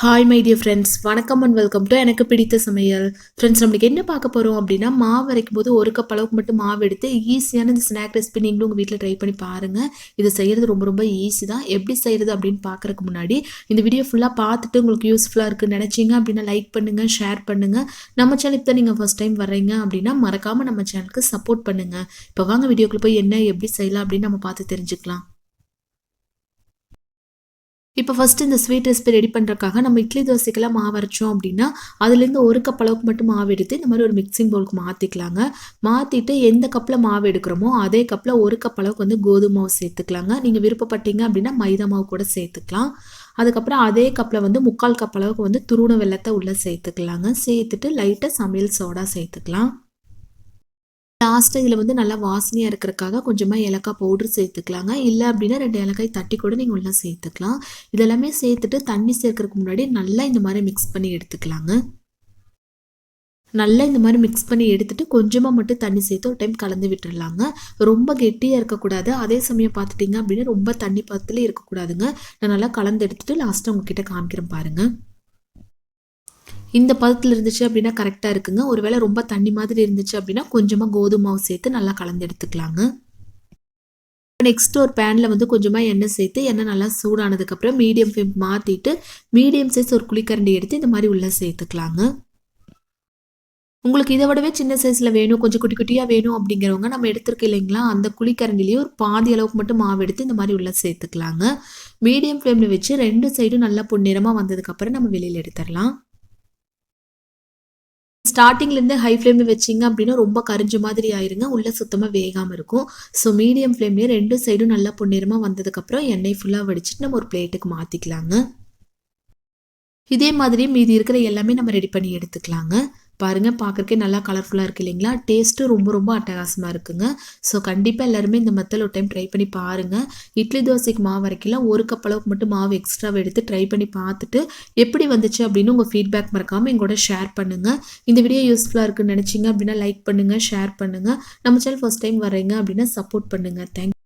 Hi my dear friends வணக்கம் and welcome to எனக்கு பிடித்த சமையல். ஃப்ரெண்ட்ஸ் நம்மளுக்கு என்ன பார்க்க போகிறோம் அப்படின்னா மாவு வரைக்கும் போது ஒரு கப் அளவுக்கு மட்டும் மாவு எடுத்து ஈஸியான இந்த ஸ்நாக் ரெசிபி நீங்களும் உங்கள் வீட்டில் ட்ரை பண்ணி பாருங்கள் இது செய்கிறது ரொம்ப ரொம்ப ஈஸி தான். எப்படி செய்கிறது அப்படின்னு பார்க்குறக்கு முன்னாடி இந்த வீடியோ ஃபுல்லாக பார்த்துட்டு உங்களுக்கு யூஸ்ஃபுல்லாக இருக்குது நினச்சிங்க அப்படின்னா லைக் பண்ணுங்கள் ஷேர் பண்ணுங்கள் நம்ம சேனலுக்கு தான் நீங்கள் ஃபஸ்ட் டைம் வர்றீங்க அப்படின்னா மறக்காமல் நம்ம சேனலுக்கு சப்போர்ட் பண்ணுங்கள் இப்போ வாங்க வீடியோக்குள்ளே போய் என்ன எப்படி செய்யலாம் அப்படின்னு நம்ம பார்த்து தெரிஞ்சுக்கலாம். இப்போ ஃபஸ்ட்டு இந்த ஸ்வீட் ரெசிபி ரெடி பண்ணுறதுக்காக நம்ம இட்லி தோசைக்கெல்லாம் மாவு அரைச்சோம் அப்படின்னா அதுலேருந்து ஒரு கப் அளவுக்கு மட்டும் மாவு எடுத்து இந்த மாதிரி ஒரு மிக்சிங் பவுலுக்கு மாற்றிக்கலாங்க மாற்றிட்டு எந்த கப்பில் மாவு எடுக்கிறோமோ அதே கப்பில் ஒரு கப் அளவுக்கு வந்து கோதுமை மாவு சேர்த்துக்கலாங்க. நீங்கள் விருப்பப்பட்டீங்க அப்படின்னா மைதா மாவு கூட சேர்த்துக்கலாம். அதுக்கப்புறம் அதே கப்பில் வந்து முக்கால் கப் அளவுக்கு வந்து துருண வெள்ளத்தை உள்ளே சேர்த்துக்கலாங்க. சேர்த்துட்டு லைட்டாக சமையல் சோடா சேர்த்துக்கலாம். லாஸ்ட்டு இதில் வந்து நல்லா வாசனையாக இருக்கிறக்காக கொஞ்சமாக ஏலக்காய் பவுட்ரு சேர்த்துக்கலாங்க. இல்லை அப்படின்னா ரெண்டு ஏலக்காய் தட்டி கூட நீங்கள் உள்ளே சேர்த்துக்கலாம். இதெல்லாமே சேர்த்துட்டு தண்ணி சேர்க்கறதுக்கு முன்னாடி நல்லா இந்த மாதிரி மிக்ஸ் பண்ணி எடுத்துக்கலாங்க. நல்லா இந்த மாதிரி மிக்ஸ் பண்ணி எடுத்துட்டு கொஞ்சமாக மட்டும் தண்ணி சேர்த்து ஒரு டைம் கலந்து விட்டுடலாங்க ரொம்ப கெட்டியாக இருக்கக்கூடாது. அதே சமயம் பார்த்துட்டிங்க அப்படின்னா ரொம்ப தண்ணி பத்தில் இருக்கக்கூடாதுங்க. நான் நல்லா கலந்து எடுத்துட்டு லாஸ்ட்டாக உங்ககிட்ட காமிக்கிறேன் பாருங்கள் இந்த பதத்தில் இருந்துச்சு அப்படின்னா கரெக்டாக இருக்குங்க. ஒருவேளை ரொம்ப தண்ணி மாதிரி இருந்துச்சு அப்படின்னா கொஞ்சமாக கோதுமை மாவு சேர்த்து நல்லா கலந்து எடுத்துக்கலாங்க. நெக்ஸ்ட் ஒரு பேனில் வந்து கொஞ்சமாக எண்ணெய் சேர்த்து எண்ணெய் நல்லா சூடானதுக்கப்புறம் மீடியம் ஃப்ளேம் மாற்றிட்டு மீடியம் சைஸ் ஒரு குழிக்கரண்டி எடுத்து இந்த மாதிரி உள்ளே சேர்த்துக்கலாங்க. உங்களுக்கு இதை விடவே சின்ன சைஸில் வேணும் கொஞ்சம் குட்டி குட்டியாக வேணும் அப்படிங்கிறவங்க நம்ம எடுத்துருக்க இல்லைங்களா? அந்த குழிக்கரண்டிலேயே ஒரு பாதி அளவுக்கு மட்டும் மாவு எடுத்து இந்த மாதிரி உள்ளே சேர்த்துக்கலாங்க. மீடியம் ஃப்ளேமில் வச்சு ரெண்டு சைடும் நல்லா பொன்னிறமாக வந்ததுக்கப்புறம் நம்ம வெளியில் எடுத்துடலாம். ஸ்டார்டிங்லேருந்து ஹை ஃப்ளேமில் வச்சிங்க அப்படின்னா ரொம்ப கரிஞ்ச மாதிரி ஆயிருங்க. உள்ளே சுத்தமாக வேகாமல் இருக்கும். ஸோ மீடியம் ஃப்ளேம்லேயே ரெண்டு சைடும் நல்லா பொன்னிறமாக வந்ததுக்கப்புறம் எண்ணெய் ஃபுல்லாக வடிச்சிட்டு நம்ம ஒரு பிளேட்டுக்கு மாற்றிக்கலாங்க இதே மாதிரி மீதி இருக்கிற எல்லாமே நம்ம ரெடி பண்ணி எடுத்துக்கலாங்க. பாருங்கள் பார்க்குறக்கே நல்லா கலர்ஃபுல்லாக இருக்குது இல்லைங்களா? டேஸ்ட்டும் ரொம்ப ரொம்ப அட்டகாசமாக இருக்குங்க. ஸோ கண்டிப்பாக எல்லாருமே இந்த மெத்தல் ஒரு டைம் ட்ரை பண்ணி பாருங்கள் இட்லி தோசைக்கு மாவு வரைக்கலாம் ஒரு கப் அளவுக்கு மட்டும் மாவு எக்ஸ்ட்ராவை எடுத்து ட்ரை பண்ணி பார்த்துட்டு எப்படி வந்துச்சு அப்படின்னு உங்கள் ஃபீட்பேக் மறக்காமல் எங்களோட ஷேர் பண்ணுங்கள் இந்த வீடியோ யூஸ்ஃபுல்லாக இருக்குன்னு நினச்சிங்க அப்படின்னா லைக் பண்ணுங்கள் ஷேர் பண்ணுங்கள் நம்ம சேனல் ஃபஸ்ட் டைம் வரீங்க அப்படின்னா சப்போர்ட் பண்ணுங்கள் தேங்க்